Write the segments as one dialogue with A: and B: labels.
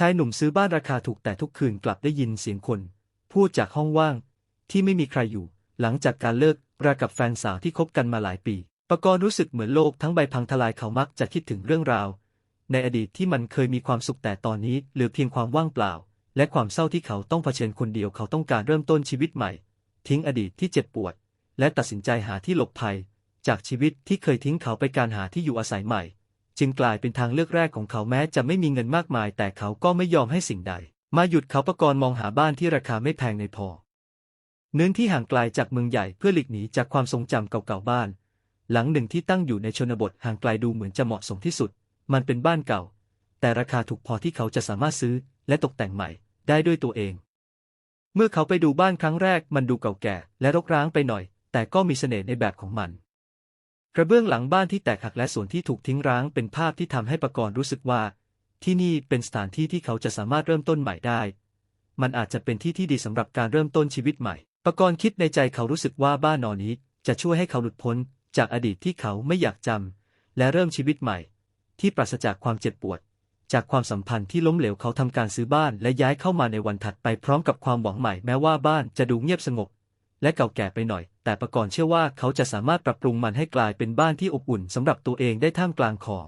A: ชายหนุ่มซื้อบ้านราคาถูกแต่ทุกคืนกลับได้ยินเสียงคน พูดจากห้องว่าง ที่ไม่มีใครอยู่ หลังจากการเลิกรากับแฟนสาวที่คบกันมาหลายปีปกรณ์รู้สึกเหมือนโลกทั้งใบพังทลายเขามักจะคิดถึงเรื่องราว ในอดีตที่มันเคยมีความสุขแต่ตอนนี้เหลือเพียงความว่างเปล่า และความเศร้าที่เขาต้องเผชิญคนเดียวเขาต้องการเริ่มต้นชีวิตใหม่ ทิ้งอดีตที่เจ็บปวด และตัดสินใจหาที่หลบภัย จากชีวิตที่เคยทิ้งเขาไปการหาที่อยู่อาศัยใหม่ จึงกลายเป็นทางเลือกแรกของเขาแม้จะไม่มีเงินมากมาย แต่เขาก็ไม่ยอมให้สิ่งใด มาหยุดเขาประกรณ์มองหาบ้านที่ราคาไม่แพงในพอ เนื้อที่ห่างไกลจากเมืองใหญ่เพื่อหลีกหนีจากความทรงจำเก่าๆบ้าน หลังหนึ่งที่ตั้งอยู่ในชนบทห่างไกลดูเหมือนจะเหมาะสมที่สุด มันเป็นบ้านเก่า แต่ราคาถูกพอที่เขาจะสามารถซื้อ และตกแต่งใหม่ได้ด้วยตัวเอง เมื่อเขาไปดูบ้านครั้งแรกมันดูเก่าแก่ และรกร้างไปหน่อย แต่ก็มีเสน่ห์ในแบบของมัน กระเบื้องหลังบ้านที่แตกหักและส่วนที่ถูกทิ้งร้างเป็นภาพที่ทำให้ประกรณ์รู้สึกว่า ที่นี่เป็นสถานที่ที่เขาจะสามารถเริ่มต้นใหม่ได้ มันอาจจะเป็นที่ที่ดีสำหรับการเริ่มต้นชีวิตใหม่ ประกรณ์คิดในใจเขารู้สึกว่าบ้านนอนนี้ จะช่วยให้เขาหลุดพ้น จากอดีตที่เขาไม่อยากจำและเริ่มชีวิตใหม่ ที่ปราศจากความเจ็บปวด จากความสัมพันธ์ที่ล้มเหลวเขาทำการซื้อบ้าน และย้ายเข้ามาในวันถัดไปพร้อมกับความหวังใหม่แม้ว่าบ้านจะดูเงียบสงบ และเก่าแก่ไปหน่อย แต่ประกรณ์เชื่อว่าเขาจะสามารถปรับปรุงมันให้กลายเป็นบ้านที่อบอุ่นสำหรับตัวเองได้ท่ามกลางคอ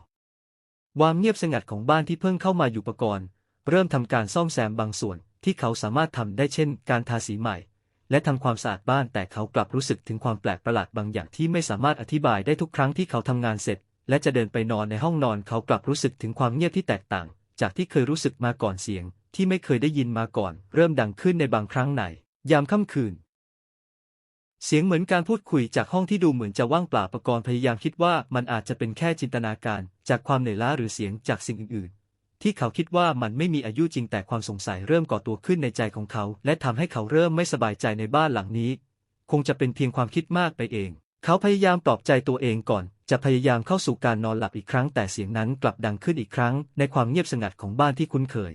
A: ความเงียบสงัดของบ้านที่เพิ่งเข้ามาอยู่ประกรณ์เริ่มทำการซ่อมแซมบางส่วนที่เขาสามารถทำได้เช่น การทาสีใหม่ และทำความสะอาดบ้านแต่เขากลับรู้สึกถึงความแปลกประหลาดบางอย่างที่ไม่สามารถอธิบายได้ทุกครั้งที่เขาทำงานเสร็จ และจะเดินไปนอนในห้องนอนเขากลับรู้สึกถึงความเงียบที่แตกต่าง จากที่เคยรู้สึกมาก่อนเสียง ที่ไม่เคยได้ยินมาก่อน เริ่มดังขึ้นในบางครั้งในยามค่ำคืน เสียงเหมือนการพูดคุยจากห้องที่ดูเหมือนจะว่างเปล่าประกรณ์พยายามคิดว่ามันอาจจะเป็นแค่จินตนาการ จากความเหนื่อยล้าหรือเสียงจากสิ่งอื่น ๆ ที่เขาคิดว่ามันไม่มีอายุจริงแต่ความสงสัยเริ่มก่อตัวขึ้นในใจของเขา และทำให้เขาเริ่มไม่สบายใจในบ้านหลังนี้ คงจะเป็นเพียงความคิดมากไปเอง เขาพยายามปลอบใจตัวเองก่อน จะพยายามเข้าสู่การนอนหลับอีกครั้งแต่เสียงนั้นกลับดังขึ้นอีกครั้ง ในความเงียบสงัดของบ้านที่คุ้นเคย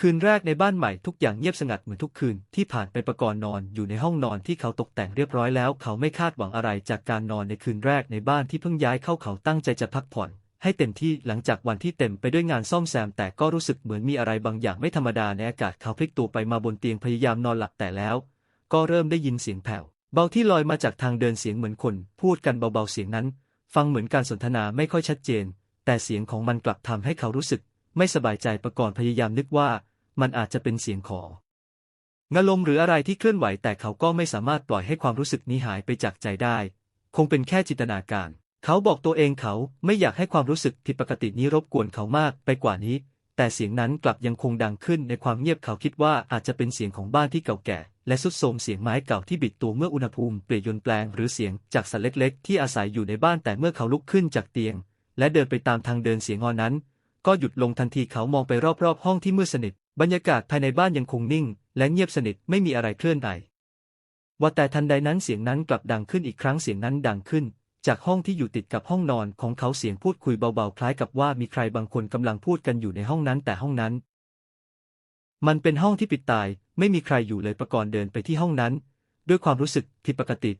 A: คืนแรกในบ้านใหม่ทุกอย่างเงียบสงัดเหมือนทุกคืนที่ผ่านไปประกรณ์นอนอยู่ในห้องนอนที่เขาตกแต่งเรียบร้อยแล้ว เขาไม่คาดหวังอะไรจากการนอนในคืนแรกในบ้านที่เพิ่งย้ายเข้าเขาตั้งใจจะพักผ่อน ให้เต็มที่หลังจากวันที่เต็มไปด้วยงานซ่อมแซม แต่ก็รู้สึกเหมือนมีอะไรบางอย่างไม่ธรรมดาในอากาศเขาพลิกตัวไปมาบนเตียงพยายามนอนหลับแต่แล้ว ก็เริ่มได้ยินเสียงแผ่วเบาที่ลอยมาจากทางเดินเสียงเหมือนคน พูดกันเบาๆเสียงนั้น ฟังเหมือนการสนทนาไม่ค่อยชัดเจน แต่เสียงของมันกลับทำให้เขารู้สึก ไม่สบายใจประกอบพยายามนึกว่า มันอาจจะเป็นเสียงของงลมหรืออะไรที่เคลื่อนไหวแต่เขาก็ไม่สามารถปล่อยให้ความรู้สึกนี้หายไปจากใจได้ คงเป็นแค่จินตนาการ เขาบอกตัวเองเขาไม่อยากให้ความรู้สึกผิดปกตินี้รบกวนเขามากไปกว่านี้ แต่เสียงนั้นกลับยังคงดังขึ้นในความเงียบเขาคิดว่าอาจจะเป็นเสียงของบ้านที่เก่าแก่ และสุดโทมเสียงไม้เก่าที่บิดตัวเมื่ออุณหภูมิเปลี่ยนยนแปลงหรือเสียงจากสัตว์เล็ก ๆ ที่อาศัยอยู่ในบ้านแต่เมื่อเขาลุกขึ้นจากเตียง และเดินไปตามทางเดินเสียงงอนั้น ก็หยุดลงทันทีเขามองไปรอบๆ ห้องที่มืดสนิท บรรยากาศภายในบ้านยังคงนิ่ง และเงียบสนิทไม่มีอะไรเคลื่อนไหวว่าแต่ทันใดนั้นเสียงนั้นกลับดังขึ้นอีกครั้งเสียงนั้นดังขึ้น จากห้องที่อยู่ติดกับห้องนอนของเขาเสียงพูดคุยเบาๆ คล้ายกับว่ามีใครบางคนกำลังพูดกันอยู่ในห้องนั้นแต่ห้องนั้น มันเป็นห้องที่ปิดตาย ไม่มีใครอยู่เลยประกรณ์เดินไปที่ห้องนั้น ด้วยความรู้สึกผิดปกติ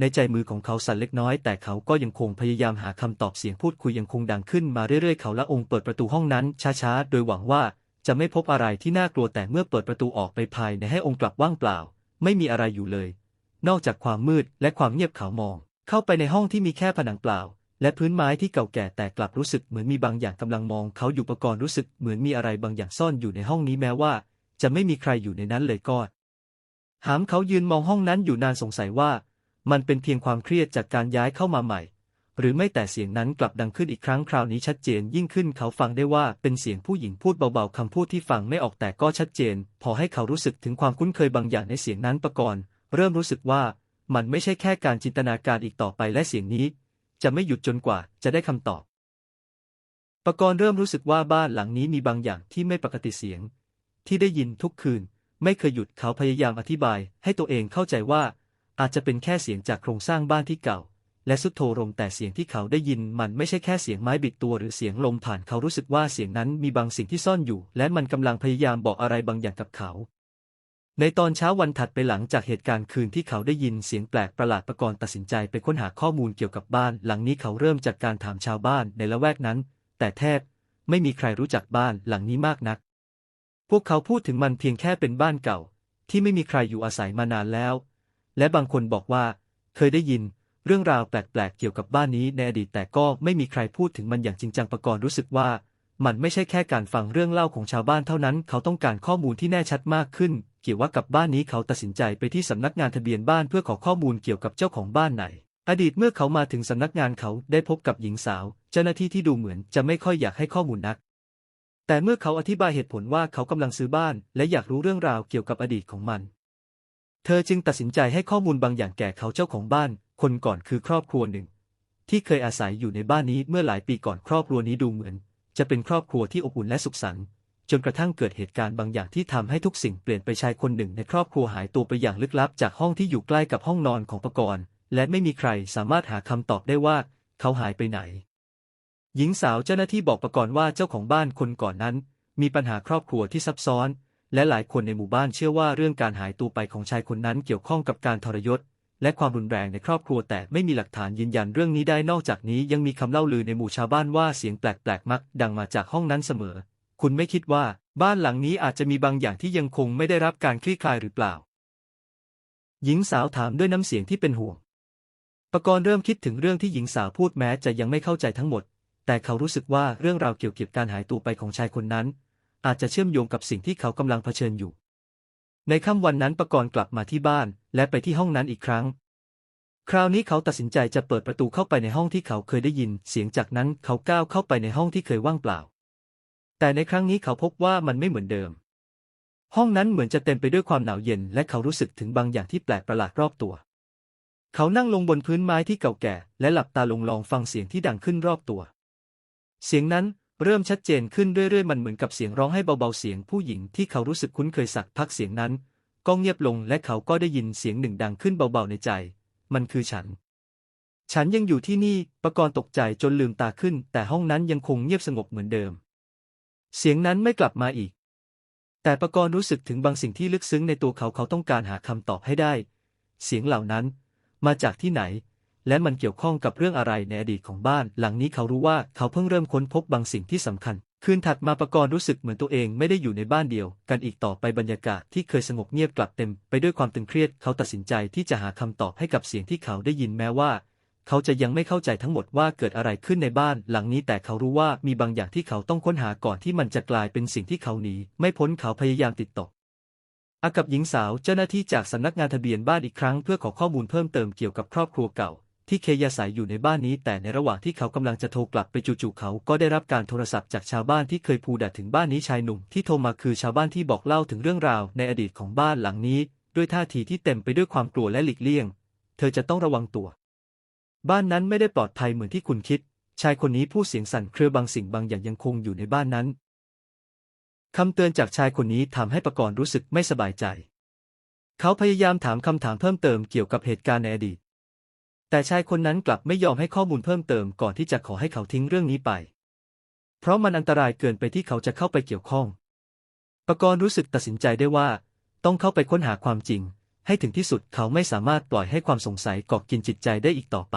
A: ในใจมือของเขาสั่นเล็กน้อย แต่เขาก็ยังคงพยายามหาคำตอบเสียงพูดคุยยังคงดังขึ้นมาเรื่อยๆ เขาละองค์เปิดประตูห้องนั้น ช้าๆ โดยหวังว่าจะไม่พบอะไรที่น่ากลัวแต่เมื่อเปิดประตูออกไปภายในให้องค์กลับว่างเปล่า ไม่มีอะไรอยู่เลย นอกจากความมืดและความเงียบเขามอง เข้าไปในห้องที่มีแค่ผนังเปล่า และพื้นไม้ที่เก่าแก่แต่กลับรู้สึกเหมือนมีบางอย่างกำลังมอง เขาอยู่ประกรณ์รู้สึกเหมือนมีอะไรบางอย่างซ่อนอยู่ในห้องนี้แม้ว่า จะไม่มีใครอยู่ในนั้นเลยก็หามเขายืนมองห้องนั้นอยู่นานสงสัยว่า มันเป็นเพียงความเครียดจากการย้ายเข้ามาใหม่ หรือไม่แต่เสียงนั้นกลับดังขึ้นอีกครั้งคราวนี้ชัดเจนยิ่งขึ้นเขาฟังได้ว่าเป็นเสียงผู้หญิงพูดเบาๆคำพูดที่ฟังไม่ออกแต่ก็ชัดเจน พอให้เขารู้สึกถึงความคุ้นเคยบางอย่างในเสียงนั้นประกรณ์เริ่มรู้สึกว่ามันไม่ใช่แค่การจินตนาการอีกต่อไปและเสียงนี้ จะไม่หยุดจนกว่าจะได้คำตอบประกรณ์เริ่มรู้สึกว่าบ้านหลังนี้มีบางอย่างที่ไม่ปกติเสียง ที่ได้ยินทุกคืน ไม่เคยหยุดเขาพยายามอธิบาย ให้ตัวเองเข้าใจว่า อาจจะเป็นแค่เสียงจากโครงสร้างบ้านที่เก่า และสุดโทรมแต่เสียงที่เขาได้ยินมันไม่ใช่แค่เสียงไม้บิดตัวหรือเสียงลมผ่านเขารู้สึกว่าเสียงนั้นมีบางสิ่งที่ซ่อนอยู่ และมันกำลังพยายามบอกอะไรบางอย่างกับเขา ในตอนเช้าวันถัดไปหลังจากเหตุการณ์คืนที่เขาได้ยินเสียงแปลกประหลาดประกรณ์ตัดสินใจไปค้นหาข้อมูลเกี่ยวกับบ้าน หลังนี้เขาเริ่มจากการถามชาวบ้านในละแวกนั้น แต่แทบไม่มีใครรู้จักบ้านหลังนี้มากนัก พวกเขาพูดถึงมันเพียงแค่เป็นบ้านเก่า ที่ไม่มีใครอยู่อาศัยมานานแล้ว และบางคนบอกว่า เคยได้ยิน เรื่องราวแปลกๆเกี่ยวกับบ้านนี้ในอดีตแต่ก็ไม่มีใครพูดถึงมันอย่างจริงจังประกรณ์รู้สึกว่า มันไม่ใช่แค่การฟังเรื่องเล่าของชาวบ้านเท่านั้น เขาต้องการข้อมูลที่แน่ชัดมากขึ้น เกี่ยวว่ากับบ้านนี้เขาตัดสินใจไปที่สำนักงานทะเบียนบ้านเพื่อขอข้อมูลเกี่ยวกับเจ้าของบ้านไหน อดีตเมื่อเขามาถึงสำนักงานเขาได้พบกับหญิงสาว เจ้าหน้าที่ที่ดูเหมือนจะไม่ค่อยอยากให้ข้อมูลนักแต่เมื่อเขาอธิบายเหตุผลว่าเขากำลังซื้อบ้าน และอยากรู้เรื่องราวเกี่ยวกับอดีตของมัน เธอจึงตัดสินใจให้ข้อมูลบางอย่างแก่เขาเจ้าของบ้าน คนก่อนคือครอบครัวหนึ่ง ที่เคยอาศัยอยู่ในบ้านนี้เมื่อหลายปีก่อนครอบครัวนี้ดูเหมือน จะเป็นครอบครัวที่อบอุ่นและสุขสันต์จนกระทั่งเกิดเหตุการณ์บางอย่างที่ทำให้ทุกสิ่งเปลี่ยนไปชายคนหนึ่งในครอบครัวหายตัวไปอย่างลึกลับจากห้องที่อยู่ใกล้กับห้องนอนของปกรณ์ และไม่มีใครสามารถหาคำตอบได้ว่า เขาหายไปไหน หญิงสาวเจ้าหน้าที่บอกประกรณ์ว่าเจ้าของบ้านคนก่อนนั้น มีปัญหาครอบครัวที่ซับซ้อน และหลายคนในหมู่บ้านเชื่อว่าเรื่องการหายตัวไปของชายคนนั้นเกี่ยวข้องกับการทรยศ และความรุนแรงในครอบครัวแต่ไม่มีหลักฐานยืนยันเรื่องนี้ได้นอกจากนี้ยังมีคำเล่าลือในหมู่ชาวบ้านว่าเสียงแปลกๆมักดังมาจากห้องนั้นเสมอ คุณไม่คิดว่าบ้านหลังนี้อาจจะมีบางอย่างที่ยังคงไม่ได้รับการคลี่คลายหรือเปล่า หญิงสาวถามด้วยน้ำเสียงที่เป็นห่วงปกรณ์เริ่มคิดถึงเรื่องที่หญิงสาวพูดแม้จะยังไม่เข้าใจทั้งหมด แต่เขารู้สึกว่าเรื่องราวเกี่ยวกับการหายตัวไปของชายคนนั้น อาจจะเชื่อมโยงกับสิ่งที่เขากำลังเผชิญอยู่ ในค่ำวันนั้นปกรณ์กลับมาที่บ้าน และไปที่ห้องนั้นอีกครั้ง คราวนี้เขาตัดสินใจจะเปิดประตูเข้าไปในห้องที่เขาเคยได้ยิน เสียงจากนั้นเขาก้าวเข้าไปในห้องที่เคยว่างเปล่า แต่ในครั้งนี้เขาพบว่ามันไม่เหมือนเดิม ห้องนั้นเหมือนจะเต็มไปด้วยความหนาวเย็น และเขารู้สึกถึงบางอย่างที่แปลกประหลาดรอบตัว เขานั่งลงบนพื้นไม้ที่เก่าแก่ และหลับตาลงลองฟังเสียงที่ดังขึ้นรอบตัว เสียงนั้น เริ่มชัดเจนขึ้นเรื่อยๆ มันเหมือนกับเสียงร้องให้เบาๆ เสียงผู้หญิงที่เขารู้สึกคุ้นเคยสักพักเสียงนั้น ก็เงียบลงและเขาก็ได้ยินเสียงหนึ่งดังขึ้นเบาๆในใจ มันคือฉัน ฉันยังอยู่ที่นี่ปะกรณ์ตกใจจนลืมตาขึ้น แต่ห้องนั้นยังคงเงียบสงบเหมือนเดิม เสียงนั้นไม่กลับมาอีก แต่ปะกรณ์รู้สึกถึงบางสิ่งที่ลึกซึ้งในตัวเขาเขาต้องการหาคำตอบให้ได้ เสียงเหล่านั้น มาจากที่ไหน และมันเกี่ยวข้องกับเรื่องอะไรในอดีตของบ้าน หลังนี้เขารู้ว่าเขาเพิ่งเริ่มค้นพบบางสิ่งที่สำคัญ คืนถัดมาปกรณ์รู้สึกเหมือนตัวเองไม่ได้อยู่ในบ้านเดียว กันอีกต่อไปบรรยากาศที่เคยสงบเงียบกลับเต็ม ไปด้วยความตึงเครียด เขาตัดสินใจที่จะหาคำตอบให้กับเสียงที่เขาได้ยินแม้ว่า เขาจะยังไม่เข้าใจทั้งหมดว่าเกิดอะไรขึ้นในบ้าน หลังนี้แต่เขารู้ว่ามีบางอย่างที่เขาต้องค้นหาก่อนที่มันจะกลายเป็นสิ่งที่เขาหนีไม่พ้นเขาพยายามติดต่ออากับหญิงสาวเจ้าหน้าที่จากสำนักงานทะเบียนบ้านอีกครั้งเพื่อขอข้อมูลเพิ่มเติมเกี่ยวกับครอบครัวเก่า ที่เคยอาศัยอยู่ในบ้านนี้ แต่ในระหว่างที่เขากำลังจะโทรกลับไปจู่ๆเขาก็ได้รับการโทรศัพท์จากชาวบ้านที่เคยพูดถึงบ้านนี้ชายหนุ่มที่โทรมาคือชาวบ้านที่บอกเล่าถึงเรื่องราวในอดีตของบ้านหลังนี้ ด้วยท่าทีที่เต็มไปด้วยความกลัวและหลีกเลี่ยง เธอจะต้องระวังตัว บ้านนั้นไม่ได้ปลอดภัยเหมือนที่คุณคิด ชายคนนี้พูดเสียงสั่นเครือบางสิ่งบางอย่างยังคงอยู่ในบ้านนั้นคำเตือนจากชายคนนี้ทำให้ประกรณ์รู้สึกไม่สบายใจ เขาพยายามถามคำถามเพิ่มเติมเกี่ยวกับเหตุการณ์ในอดีต แต่ชายคนนั้นกลับไม่ยอมให้ข้อมูลเพิ่มเติมก่อนที่จะขอให้เขาทิ้งเรื่องนี้ไป เพราะมันอันตรายเกินไปที่เขาจะเข้าไปเกี่ยวข้องประกรณ์รู้สึกตัดสินใจได้ว่า ต้องเข้าไปค้นหาความจริง ให้ถึงที่สุดเขาไม่สามารถปล่อยให้ความสงสัยกาะกินจิตใจได้อีกต่อไป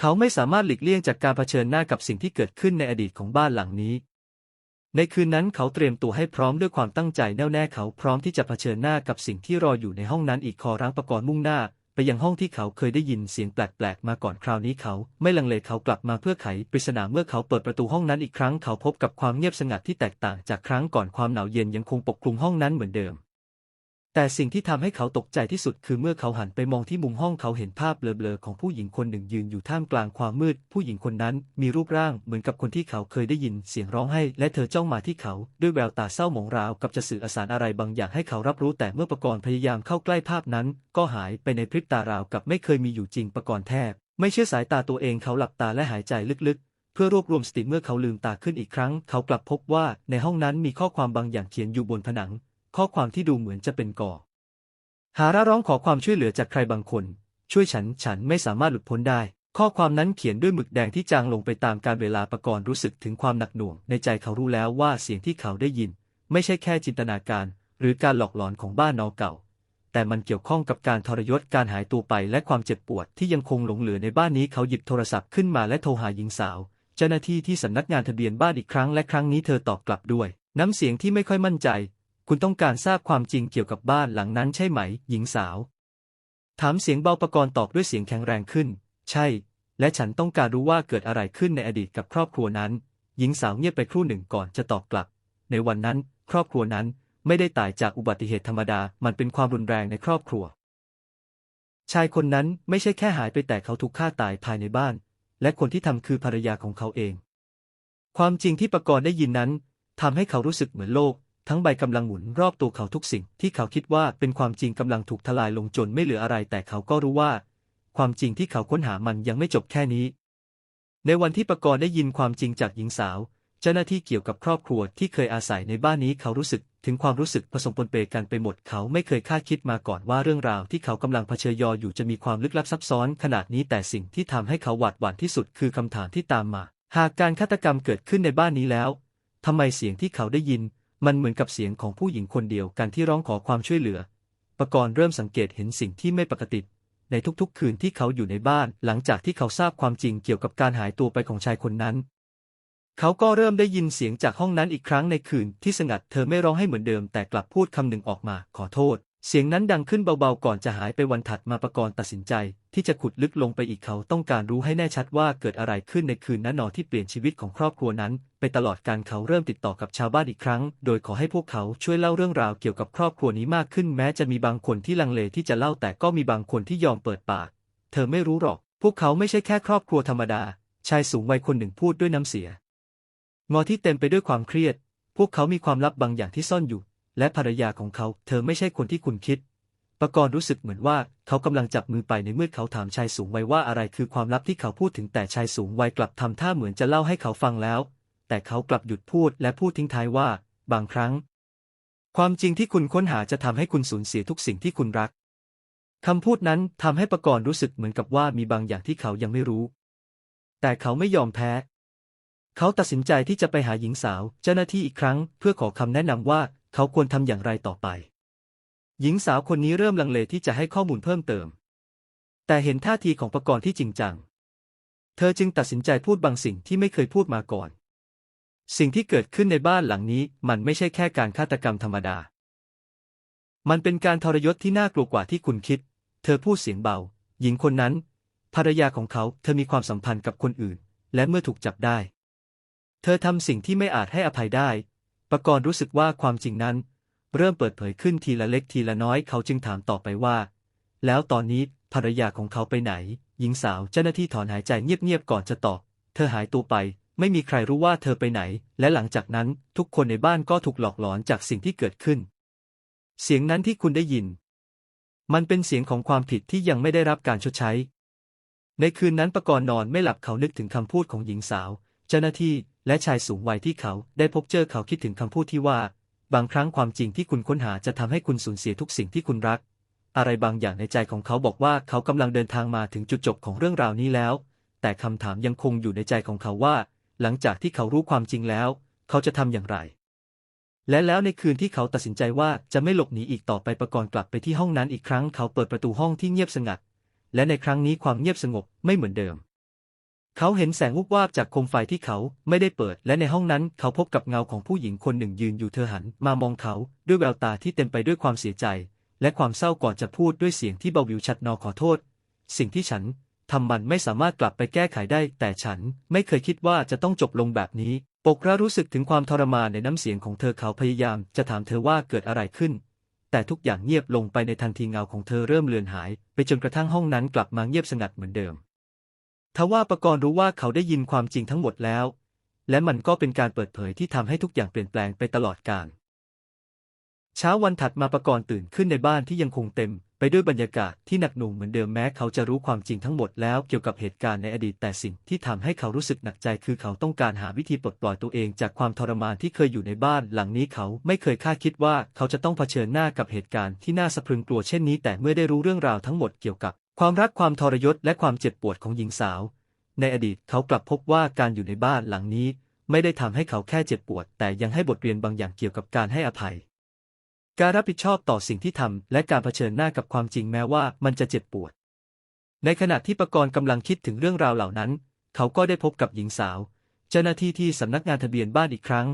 A: เขาไม่สามารถหลีกเลี่ยงจากการเผชิญหน้ากับสิ่งที่เกิดขึ้นในอดีตของบ้านหลังนี้ ในคืนนั้นเขาเตรียมตัวให้พร้อมด้วยความตั้งใจแน่วแน่เขาพร้อมที่จะเผชิญหน้ากับสิ่งที่รออยู่ในห้องนั้นอีกคอร้างประกรณ์มุ่งหน้า ไปยังห้องที่เขาเคยได้ยินเสียงแปลกๆมาก่อนคราวนี้เขา ไม่ลังเลเขากลับมาเพื่อไขปริศนาเมื่อเขาเปิดประตูห้องนั้นอีกครั้งเขาพบกับความเงียบสงัดที่แตกต่างจากครั้งก่อนความหนาวเย็นยังคงปกคลุมห้องนั้นเหมือนเดิม แต่สิ่งที่ทำให้เขาตกใจที่สุดคือเมื่อเขาหันไปมองที่มุมห้องเขาเห็นภาพเบลอๆของผู้หญิงคนหนึ่งยืนอยู่ท่ามกลางความมืด ผู้หญิงคนนั้นมีรูปร่างเหมือนกับคนที่เขาเคยได้ยินเสียงร้องให้ และเธอจ้องมาที่เขา ด้วยแววตาเศร้าหมองราวกับจะสื่อสารอะไรบางอย่างให้เขารับรู้แต่เมื่อประกรณ์พยายามเข้าใกล้ภาพนั้น ก็หายไปในพริบตาราวกับไม่เคยมีอยู่จริงประกรณ์แทบ ไม่เชื่อสายตาตัวเองเขาหลับตาและหายใจลึกๆ เพื่อรวบรวมสติเมื่อเขาลืมตาขึ้นอีกครั้ง เขากลับพบว่าในห้องนั้นมีข้อความบางอย่างเขียนอยู่บนผนัง ข้อความที่ดูเหมือนจะเป็นก่อ หาระร้องขอความช่วยเหลือจากใครบางคน ช่วยฉัน ฉันไม่สามารถหลุดพ้นได้ ข้อความนั้นเขียนด้วยหมึกแดงที่จางลงไปตามการเวลาประกรณ์รู้สึกถึงความหนักหน่วง ในใจเขารู้แล้วว่าเสียงที่เขาได้ยิน ไม่ใช่แค่จินตนาการ หรือการหลอกหลอนของบ้านนอเก่า แต่มันเกี่ยวข้องกับการทรยศการหายตัวไปและความเจ็บปวดที่ยังคงหลงเหลือในบ้านนี้เขาหยิบโทรศัพท์ขึ้นมาและโทรหาหญิงสาว เจ้าหน้าที่ที่สำนักงานทะเบียนบ้านอีกครั้งและครั้งนี้เธอตอบกลับด้วย น้ำเสียงที่ไม่ค่อยมั่นใจ คุณต้องการทราบความจริงเกี่ยวกับบ้านหลังนั้นใช่ไหม หญิงสาว ถามเสียงเบาประกรณ์ตอบด้วยเสียงแข็งแรงขึ้น ใช่ และฉันต้องการรู้ว่าเกิดอะไรขึ้นในอดีตกับครอบครัวนั้น หญิงสาวเงียบไปครู่หนึ่งก่อนจะตอบกลับ ในวันนั้น ครอบครัวนั้นไม่ได้ตายจากอุบัติเหตุธรรมดา มันเป็นความรุนแรงในครอบครัว ชายคนนั้นไม่ใช่แค่หายไปแต่เขาถูกฆ่าตายภายในบ้าน และคนที่ทำคือภรรยาของเขาเอง ความจริงที่ประกรณ์ได้ยินนั้นทำให้เขารู้สึกเหมือนโลก ทั้งใบกำลังหมุนรอบตัวเขาทุกสิ่งที่เขาคิดว่าเป็นความจริงกำลังถูกทลายลงจนไม่เหลืออะไรแต่เขาก็รู้ว่า ความจริงที่เขาค้นหามันยังไม่จบแค่นี้ ในวันที่ปรกรณ์ได้ยินความจริงจากหญิงสาว เจ้าหน้าที่เกี่ยวกับครอบครัวที่เคยอาศัยในบ้านนี้เขารู้สึกถึงความรู้สึกผสมปนเปกันไปหมด เขาไม่เคยคาดคิดมาก่อนว่าเรื่องราวที่เขากำลังเผชิญยออยู่จะมีความลึกลับซับซ้อนขนาดนี้แต่สิ่งที่ทำให้เขาหวาดหวั่นที่สุดคือคำถามที่ตามมา หากการฆาตกรรมเกิดขึ้นในบ้านนี้แล้วทำไมเสียงที่เขาได้ยิน มันเหมือนกับเสียงของผู้หญิงคนเดียวกันที่ร้องขอความช่วยเหลือ ประกรณ์เริ่มสังเกตเห็นสิ่งที่ไม่ปกติ ในทุกๆ คืนที่เขาอยู่ในบ้าน หลังจากที่เขาทราบความจริงเกี่ยวกับการหายตัวไปของชายคนนั้น เขาก็เริ่มได้ยินเสียงจากห้องนั้นอีกครั้งในคืนที่สงัด เธอไม่ร้องให้เหมือนเดิมแต่กลับพูดคำหนึ่งออกมา ขอโทษ เสียงนั้นดังขึ้นเบาๆก่อนจะหายไปวันถัดมาประกรณ์ตัดสินใจ ที่จะขุดลึกลงไปอีกเขาต้องการรู้ให้แน่ชัดว่าเกิดอะไรขึ้นในคืนนั้นหนอที่เปลี่ยนชีวิตของครอบครัวนั้น ไปตลอดการเขาเริ่มติดต่อกับชาวบ้านอีกครั้ง โดยขอให้พวกเขาช่วยเล่าเรื่องราวเกี่ยวกับครอบครัวนี้มากขึ้นแม้จะมีบางคนที่ลังเลที่จะเล่าแต่ก็มีบางคนที่ยอมเปิดปาก เธอไม่รู้หรอก พวกเขาไม่ใช่แค่ครอบครัวธรรมดา ชายสูงวัยคนหนึ่งพูดด้วยน้ำเสียงอที่เต็มไปด้วยความเครียด พวกเขามีความลับบางอย่างที่ซ่อนอยู่ และภรรยาของเขา เธอไม่ใช่คนที่คุณคิดประกรณ์รู้สึกเหมือนว่าเขากำลังจับมือไปในเมื่อเขาถามชายสูงวัยว่าอะไรคือความลับที่เขาพูดถึงแต่ชายสูงวัยกลับทำท่าเหมือนจะเล่าให้เขาฟังแล้ว แต่เขากลับหยุดพูดและพูดทิ้งท้ายว่า บางครั้ง ความจริงที่คุณค้นหาจะทำให้คุณสูญเสียทุกสิ่งที่คุณรักคำพูดนั้นทำให้ประกรณ์รู้สึกเหมือนกับว่ามีบางอย่างที่เขายังไม่รู้ แต่เขาไม่ยอมแพ้ เขาตัดสินใจที่จะไปหาหญิงสาว เจ้าหน้าที่อีกครั้ง เพื่อขอคำแนะนำว่า เขาควรทำอย่างไรต่อไป หญิงสาวคนนี้เริ่มลังเลที่จะให้ข้อมูลเพิ่มเติม แต่เห็นท่าทีของประกรณ์ที่จริงจัง เธอจึงตัดสินใจพูดบางสิ่งที่ไม่เคยพูดมาก่อน สิ่งที่เกิดขึ้นในบ้านหลังนี้มันไม่ใช่แค่การฆาตกรรมธรรมดา มันเป็นการทรยศที่น่ากลัวกว่าที่คุณคิด เธอพูดเสียงเบา หญิงคนนั้น ภรรยาของเขาเธอมีความสัมพันธ์กับคนอื่น และเมื่อถูกจับได้ เธอทำสิ่งที่ไม่อาจให้อภัยได้ ประกรณ์รู้สึกว่าความจริงนั้น เริ่มเปิดเผยขึ้นทีละเล็กทีละน้อยเขาจึงถามต่อไปว่า แล้วตอนนี้ภรรยาของเขาไปไหน หญิงสาวเจ้าหน้าที่ถอนหายใจเงียบๆก่อนจะตอบ เธอหายตัวไป ไม่มีใครรู้ว่าเธอไปไหน และหลังจากนั้นทุกคนในบ้านก็ถูกหลอกหลอนจากสิ่งที่เกิดขึ้น เสียงนั้นที่คุณได้ยิน มันเป็นเสียงของความผิดที่ยังไม่ได้รับการชดใช้ ในคืนนั้นประกรณ์นอนไม่หลับเขานึกถึงคำพูดของหญิงสาว เจ้าหน้าที่ และชายสูงวัยที่เขาได้พบเจอเขาคิดถึงคำพูดที่ว่า บางครั้งความจริงที่คุณค้นหาจะทำให้คุณสูญเสียทุกสิ่งที่คุณรัก อะไรบางอย่างในใจของเขาบอกว่าเขากำลังเดินทางมาถึงจุดจบของเรื่องราวนี้แล้ว แต่คำถามยังคงอยู่ในใจของเขาว่า หลังจากที่เขารู้ความจริงแล้ว เขาจะทำอย่างไร และแล้วในคืนที่เขาตัดสินใจว่าจะไม่หลบหนีอีกต่อไปประกรณ์กลับไปที่ห้องนั้นอีกครั้ง เขาเปิดประตูห้องที่เงียบสงัด และในครั้งนี้ความเงียบสงบไม่เหมือนเดิม เขาเห็นแสงวุบวาบจากโคมไฟที่เขาไม่ได้เปิด และในห้องนั้นเขาพบกับเงาของผู้หญิงคนหนึ่งยืนอยู่เธอหัน มามองเขาด้วยแววตาที่เต็มไปด้วยความเสียใจ และความเศร้าก่อนจะพูดด้วยเสียงที่เบาวิวชัดนอขอโทษ สิ่งที่ฉันทำมันไม่สามารถกลับไปแก้ไขได้ แต่ฉันไม่เคยคิดว่าจะต้องจบลงแบบนี้ ปกระรู้สึกถึงความทรมานในน้ำเสียงของเธอเขาพยายามจะถามเธอว่าเกิดอะไรขึ้น แต่ทุกอย่างเงียบลงไปในทันทีเงาของเธอเริ่มเลือนหาย ไปจนกระทั่งห้องนั้นกลับมาเงียบสงัดเหมือนเดิม ทว่าประกรณ์รู้ว่าเขาได้ยินความจริงทั้งหมดแล้ว และมันก็เป็นการเปิดเผยที่ทำให้ทุกอย่างเปลี่ยนแปลงไปตลอดกาลเช้าวันถัดมาประกรณ์ตื่นขึ้นในบ้านที่ยังคงเต็ม ไปด้วยบรรยากาศที่หนักหน่วงเหมือนเดิมแม้เขาจะรู้ความจริงทั้งหมดแล้วเกี่ยวกับเหตุการณ์ในอดีตแต่สิ่งที่ทำให้เขารู้สึกหนักใจคือเขาต้องการหาวิธีปลดปล่อยตัวเองจากความทรมานที่เคยอยู่ในบ้าน หลังนี้เขาไม่เคยคาดคิดว่าเขาจะต้องเผชิญหน้ากับเหตุการณ์ที่น่าสะพรึงกลัวเช่นนี้ แต่เมื่อได้รู้เรื่องราวทั้งหมดเกี่ยวกับ ความรักความทรยศและความเจ็บปวดของหญิงสาว ในอดีตเขากลับพบว่าการอยู่ในบ้านหลังนี้ ไม่ได้ทำให้เขาแค่เจ็บปวด แต่ยังให้บทเรียนบางอย่างเกี่ยวกับการให้อภัย การรับผิดชอบต่อสิ่งที่ทำและการเผชิญหน้ากับความจริงแม้ว่ามันจะเจ็บปวด ในขณะที่ประกรณ์กำลังคิดถึงเรื่องราวเหล่านั้น เขาก็ได้พบกับหญิงสาว เจ้าหน้าที่ที่สำนักงานทะเบียนบ้านอีกครั้ง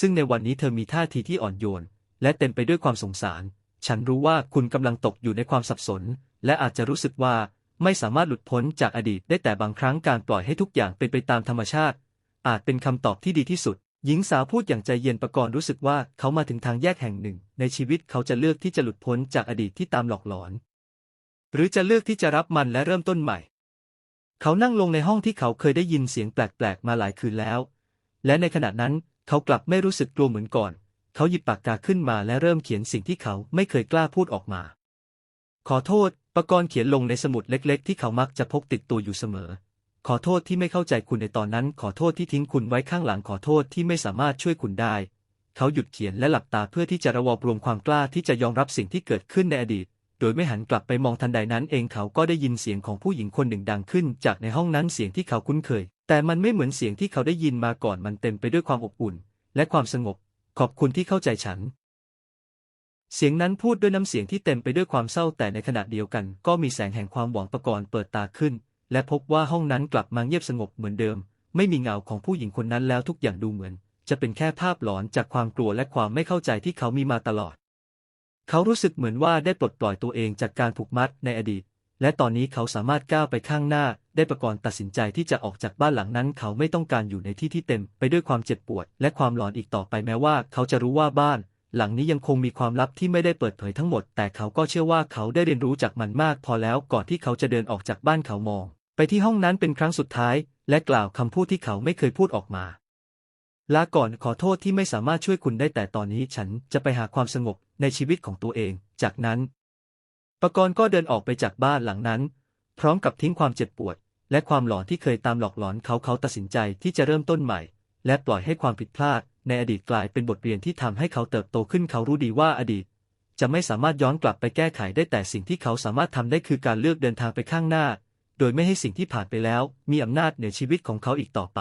A: ซึ่งในวันนี้เธอมีท่าทีที่อ่อนโยน และเต็มไปด้วยความสงสาร ฉันรู้ว่าคุณกำลังตกอยู่ในความสับสน และอาจจะรู้สึกว่าไม่สามารถหลุดพ้นจากอดีตได้แต่บางครั้งการปล่อยให้ทุกอย่างเป็นไปตามธรรมชาติ อาจเป็นคำตอบที่ดีที่สุด หญิงสาวพูดอย่างใจเย็นประกรณ์รู้สึกว่าเขามาถึงทางแยกแห่งหนึ่ง ในชีวิตเขาจะเลือกที่จะหลุดพ้นจากอดีตที่ตามหลอกหลอน หรือจะเลือกที่จะรับมันและเริ่มต้นใหม่ เขานั่งลงในห้องที่เขาเคยได้ยินเสียงแปลกๆมาหลายคืนแล้ว และในขณะนั้นเขากลับไม่รู้สึกกลัวเหมือนก่อน เขาหยิบปากกาขึ้นมาและเริ่มเขียนสิ่งที่เขาไม่เคยกล้าพูดออกมา ขอโทษ ปกรณ์เขียนลงในสมุดเล็กๆ ที่เขามักจะพกติดตัวอยู่เสมอ ขอโทษที่ไม่เข้าใจคุณในตอนนั้น ขอโทษที่ทิ้งคุณไว้ข้างหลังขอโทษที่ไม่สามารถช่วยคุณได้ เขาหยุดเขียนและหลับตาเพื่อที่จะระวบรวมความกล้าที่จะยอมรับสิ่งที่เกิดขึ้นในอดีต โดยไม่หันกลับไปมองทันใดนั้นเองเขาก็ได้ยินเสียงของผู้หญิงคนหนึ่งดังขึ้น จากในห้องนั้นเสียงที่เขาคุ้นเคย แต่มันไม่เหมือนเสียงที่เขาได้ยินมาก่อนมันเต็มไปด้วยความอบอุ่น และความสงบ ขอบคุณที่เข้าใจฉัน เสียงนั้นพูดด้วยน้ำเสียงที่เต็มไปด้วยความเศร้าแต่ในขณะเดียวกัน ก็มีแสงแห่งความหวังประกรณ์เปิดตาขึ้น และพบว่าห้องนั้นกลับมาเงียบสงบเหมือนเดิม ไม่มีเงาของผู้หญิงคนนั้นแล้วทุกอย่างดูเหมือน จะเป็นแค่ภาพหลอนจากความกลัวและความไม่เข้าใจที่เขามีมาตลอด เขารู้สึกเหมือนว่าได้ปลดปล่อยตัวเองจากการผูกมัดในอดีต และตอนนี้เขาสามารถก้าวไปข้างหน้า ได้ประกรณ์ตัดสินใจที่จะออกจากบ้านหลังนั้น เขาไม่ต้องการอยู่ในที่ที่เต็ม ไปด้วยความเจ็บปวด และความหลอนอีกต่อไปแม้ว่า เขาจะรู้ว่าบ้าน หลังนี้ยังคงมีความลับที่ไม่ได้เปิดเผยทั้งหมด แต่เขาก็เชื่อว่าเขาได้เรียนรู้จากมันมากพอแล้วก่อนที่เขาจะเดินออกจากบ้านเขามอง ไปที่ห้องนั้นเป็นครั้งสุดท้าย และกล่าวคำพูดที่เขาไม่เคยพูดออกมาลาก่อนขอโทษที่ไม่สามารถช่วยคุณได้แต่ตอนนี้ฉันจะไปหาความสงบในชีวิตของตัวเอง จากนั้น ปกรณ์ก็เดินออกไปจากบ้านหลังนั้น พร้อมกับทิ้งความเจ็บปวด และความหลอนที่เคยตามหลอกหลอนเขาเขาตัดสินใจที่จะเริ่มต้นใหม่ และปล่อยให้ความผิดพลาด ในอดีตกลายเป็นบทเรียนที่ทำให้เขาเติบโตขึ้นเขารู้ดีว่าอดีต จะไม่สามารถย้อนกลับไปแก้ไขได้แต่สิ่งที่เขาสามารถทำได้คือการเลือกเดินทางไปข้างหน้า โดยไม่ให้สิ่งที่ผ่านไปแล้ว มีอำนาจเหนือชีวิตของเขาอีกต่อไป